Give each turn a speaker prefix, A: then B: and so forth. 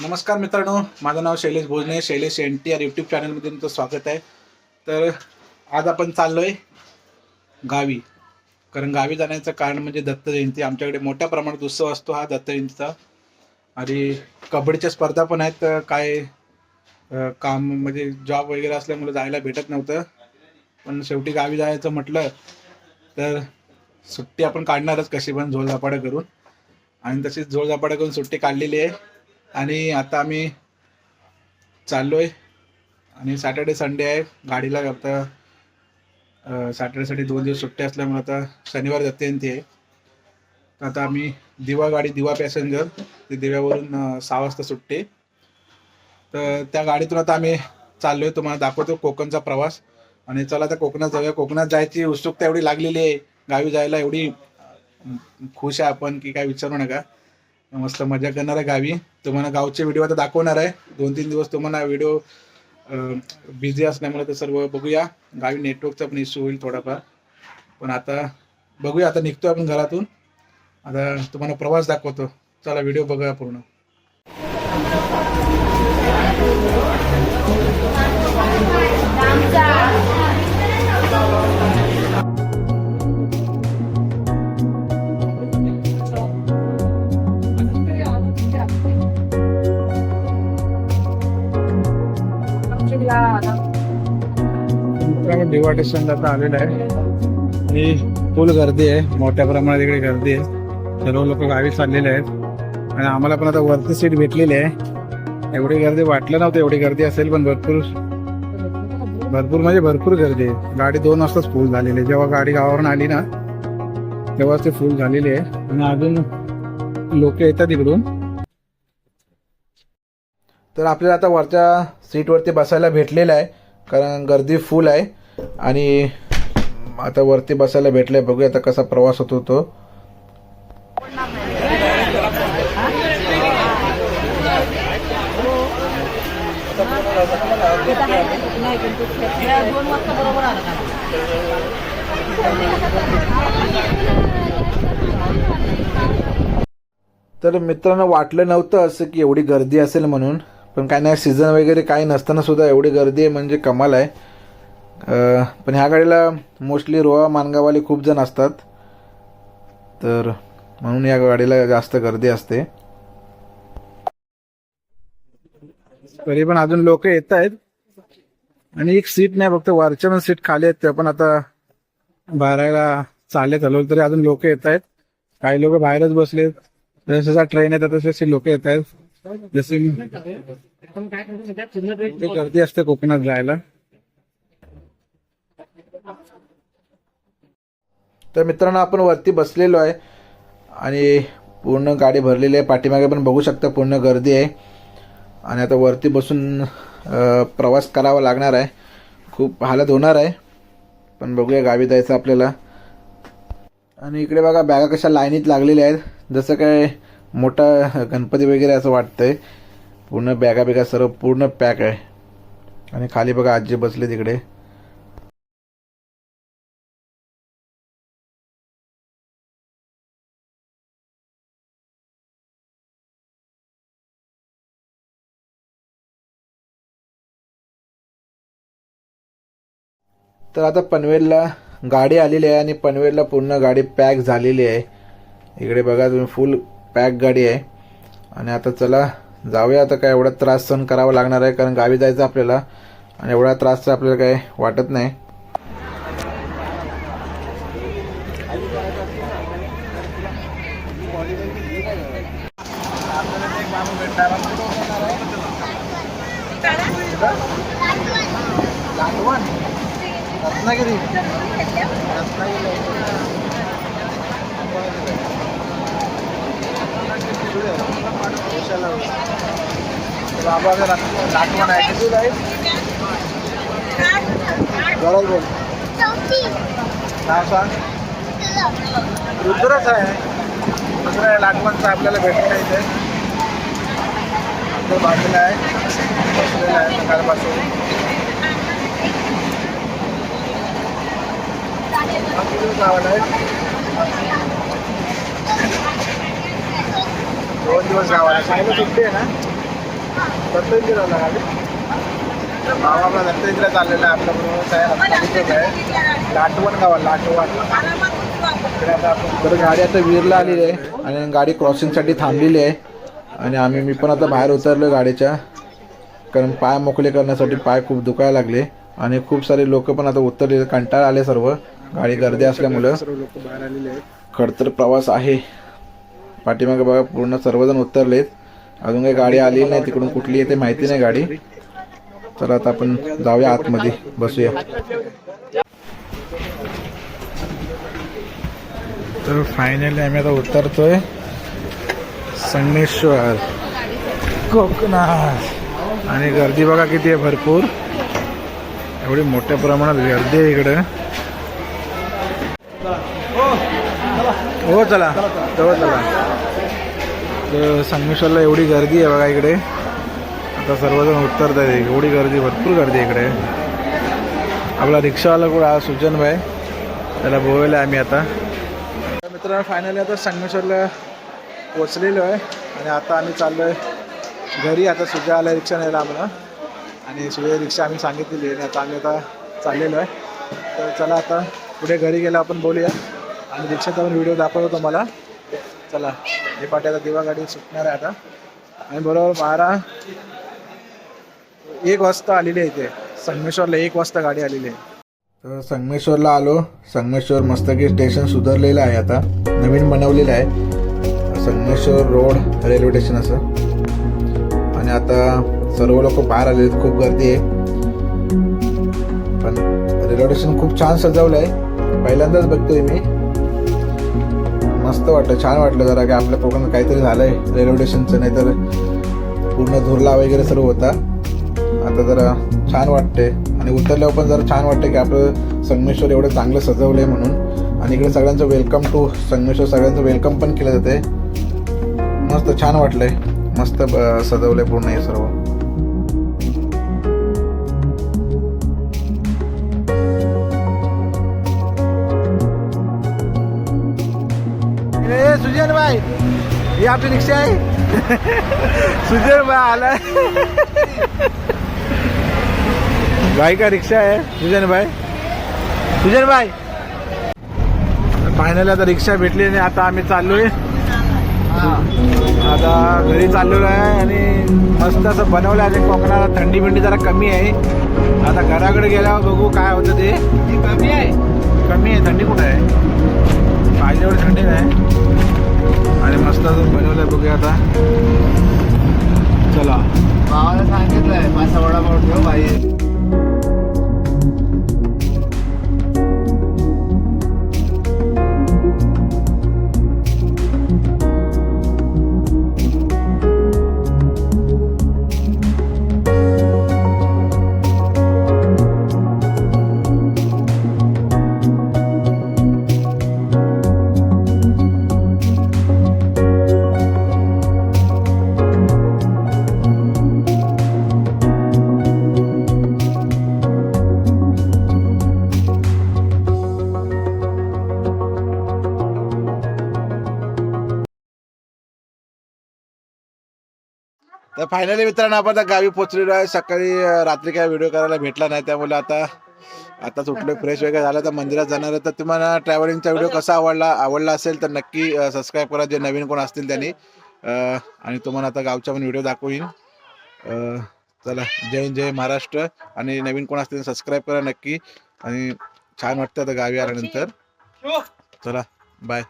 A: नमस्कार मित्रांनो माझं नाव Shailesh Bhojane Shailesh N T R YouTube चॅनलमध्ये तुमचं स्वागत आहे. तर आज आपण चाललो आहे गावी. कारण गावी जाण्याचं कारण म्हणजे दत्त जयंती. आमच्याकडे मोठ्या प्रमाणात उत्सव असतो हा दत्त जयंतीचा. आणि कबड्डीच्या स्पर्धा पण आहेत तर काय काम म्हणजे जॉब वगैरे असल्यामुळे जायला भेटत नव्हतं. पण शेवटी गावी जायचं म्हटलं तर सुट्टी आपण काढणारच कशी पण झोळझापाडं करून. आणि तशीच झोळझापाडं करून सुट्टी काढलेली आहे. आणि आता आम्ही चाललोय. आणि सॅटर्डे संडे आहे. गाडीला आता सॅटर्डेसाठी दोन दिवस सुट्टी असल्यामुळे आता शनिवार जयंती आहे. तर आता आम्ही दिवा गाडी दिवा पॅसेंजर ते दिव्यावरून सहा वाजता सुट्टी तर त्या गाडीतून आता आम्ही चाललोय. तुम्हाला दाखवतो कोकणचा प्रवास. आणि चला आता कोकणात जाऊया. कोकणात जायची उत्सुकता एवढी लागलेली आहे. गावी जायला एवढी खुश आहे आपण की काय विचारू नका. मस्त मजा करणार आहे गावी. तुम्हाला गावचे व्हिडिओ आता दाखवणार आहे. दोन तीन दिवस तुम्हाला व्हिडिओ बिझी असल्यामुळे ते सर्व बघूया. गावी नेटवर्कचा पण इश्यू होईल थोडाफार. पण आता बघूया आता निघतोय आपण घरातून. आता तुम्हाला प्रवास दाखवतो. चला व्हिडिओ बघूया पूर्ण. दिवा आता आलेलं आहे. आणि फुल गर्दी आहे. मोठ्या प्रमाणात इकडे गर्दी आहे. सर्व लोक गावी चाललेले आहेत. आणि आम्हाला पण आता वरती सीट भेटलेली आहे. एवढी गर्दी वाटलं नव्हतं एवढी गर्दी असेल पण भरपूर भरपूर म्हणजे भरपूर गर्दी आहे. गाडी दोन वाजताच फुल झालेली आहे. जेव्हा गाडी गावावरून आली ना तेव्हाच ते फुल झालेली आहे. आणि अजून लोक येतात इकडून. तर आपल्याला आता वरच्या सीटवरती बसायला भेटलेलं आहे. कारण गर्दी फुल आहे. आणि आता वरती बसायला भेटलंय. बघूया आता कसा प्रवास होतो तो. तर मित्रांनो वाटलं नव्हतं असं की एवढी गर्दी असेल म्हणून. पण काय नाही सीझन वगैरे काही नसताना सुद्धा एवढी गर्दी आहे म्हणजे कमाल आहे. पण ह्या गाडीला मोस्टली रोहा मानगाववाले खूप जण असतात. तर म्हणून या गाडीला जास्त गर्दी असते. तरी पण अजून लोक येत आहेत. आणि एक सीट नाही फक्त वरच्या पण सीट खाली आहेत त्या पण आता बाहेरला चालले चालवलं तरी अजून लोक येत आहेत. काही लोक बाहेरच बसलेत जसा ट्रेन येतात तसे लोक येत आहेत. जसे ते गर्दी असते कोकणात जायला. तर मित्रांनो आपण वरती बसलेलो आहे आणि पूर्ण गाडी भरलेली आहे. पाठीमागे पण बघू शकता पूर्ण गर्दी आहे. आणि आता वरती बसून प्रवास करावा लागणार आहे. खूप हालत होणार आहे. पण बघूया गावी जायचं आपल्याला. आणि इकडे बघा बॅगा कशा लाईनीत लागलेल्या आहेत. जसं काय मोठा गणपती वगैरे असं वाटतंय. पूर्ण बॅगा बिगा सर्व पूर्ण पॅक आहे. आणि खाली बघा आजी बसले तिकडे तर आता पनवेलला गाडी आलेली आहे आणि पनवेलला पूर्ण गाडी पॅक झालेली आहे. इकडे बघा तुम्ही फुल पॅक गाडी आहे. आणि आता चला जाऊया आता काय एवढा त्रास सहन करावा लागणार आहे कारण गावी जायचं आपल्याला. आणि एवढा त्रास तर आपल्याला काय वाटत नाही. रत्नागिरी. बाबा नाटवण आहे किती आहे बरोबर बोल नाव सांग. रुद्रच आहे. दुसरं आहे लाटवणचं आपल्याला भेटत नाही ते बाजूला आहे. बसलेलं आहे सकाळपासून हा किती गावाला आहे दोन दिवस गावाला. शाळेला सुट्टी आहे ना? चाललेला आहे आपल्या बरोबर. आहे. लाटवण गावा लाटवण. तर आता आपण- तर गाडी आता वीरला आलेली आहे आणि गाडी क्रॉसिंगसाठी थांबलेली आहे. आणि आम्ही मी पण आता बाहेर उतरलो गाडीच्या. कारण पाय मोकळे करण्यासाठी पाय खूप दुखायला लागले. आणि खूप सारे लोक पण आता उतरले. कंटाळ आले सर्व. गाडी गर्दी असल्यामुळं खडतर प्रवास आहे. पाठीमागे बघा पूर्ण सर्वजण उतरलेत. अजून काही गाडी आली नाही तिकडून कुठली येते माहिती नाही गाडी. तर आता आपण जाऊया आतमध्ये बसूया. तर फायनली आम्ही आता उतरतोय. संगमेश्वर कोकणात. आणि गर्दी बघा किती आहे भरपूर. एवढी मोठ्या प्रमाणात गर्दी आहे इकडे. हो चला. जवळ चला. तर संगमेश्वरला एवढी गर्दी आहे बघा इकडे. आता सर्वजण उत्तर आहे एवढी गर्दी भरपूर गर्दी आहे इकडे. आपला रिक्षावाला कुठं? हा सुजन भाई. त्याला बोलवलं आहे आम्ही आता. मित्रांनो फायनली आता संगमेश्वरला पोचलेलो आहे. आणि आता आम्ही चाललो आहे घरी. आता सुजय आला रिक्षा न्यायला आम्हाला. आणि सुजय रिक्षा आम्ही सांगितलेली आहे. आणि आता आम्ही आता चाललेलो आहे. तर चला आता पुढे घरी गेला आपण बोलूया. आणि रिक्षाचा पण व्हिडिओ दाखवतो तुम्हाला. चला हे पाठी आता दिवा गाडी सुटणार आहे आता. आणि बरोबर बारा एक वाजता आलेली आहे इथे. संगमेश्वरला एक वाजता गाडी आलेली आहे. तर संगमेश्वरला आलो. संगमेश्वर मस्तकी स्टेशन सुधारलेलं आहे आता. नवीन बनवलेलं आहे. संगमेश्वर रोड रेल्वे स्टेशन असं. आणि आता सर्व लोक बाहेर आले आहेत. खूप गर्दी आहे. पण रेल्वे स्टेशन खूप छान सजवलं आहे. पहिल्यांदाच बघतोय मी. मस्त वाटलं छान वाटलं जरा की आपल्या कोकणात काहीतरी झालंय. रेल्वे स्टेशनचं नाहीतर पूर्ण धुरला वगैरे सर्व होता. आता जरा छान वाटते आणि उतरल्यावर पण जरा छान वाटते की आपलं संगमेश्वर एवढं चांगलं सजवलंय म्हणून. आणि इकडे सगळ्यांचं वेलकम टू संगमेश्वर. सगळ्यांचं वेलकम पण केलं जाते मस्त छान वाटलंय. मस्त ब- सजवलंय पूर्ण हे सर्व. ए सुजन भाई ही आपली रिक्षा आहे सुजन भाई आलाय भाई का रिक्षा आहे सुजन भाई। सुजन भाई फायनली आता रिक्षा भेटली आणि आता आम्ही चाललोय. आता घरी चाललेलो आहे आणि मस्त असं बनवलं आहे कोकणाला. थंडी बिंडी जरा कमी आहे. आता घराकडे गेल्यावर बघू काय होतं ते कमी आहे. कमी आहे थंडी कुठं आहे? पाहिजे थंडी नाही आणि मस्त अजून बनवलंय बघूया आता. चला.
B: भावाला सांगितलंय माझा वडापाव ठेव भाई
A: तर फायनली मित्रांनो आपण आता गावी पोहोचलेलो आहे. सकाळी रात्री काय व्हिडिओ करायला भेटला नाही त्यामुळे आता आता सुटलो फ्रेश वगैरे झालं तर मंदिरात जाणार आहे. तर तुम्हाला ट्रॅव्हलिंगचा व्हिडिओ कसा आवडला आवडला असेल तर नक्की सबस्क्राईब करा जे नवीन कोण असतील त्यांनी. आणि तुम्हाला आता गावचा पण व्हिडिओ दाखवीन. चला जय जय महाराष्ट्र. आणि नवीन कोण असतील सबस्क्राईब करा नक्की. आणि छान वाटतं आता गावी आल्यानंतर. चला. बाय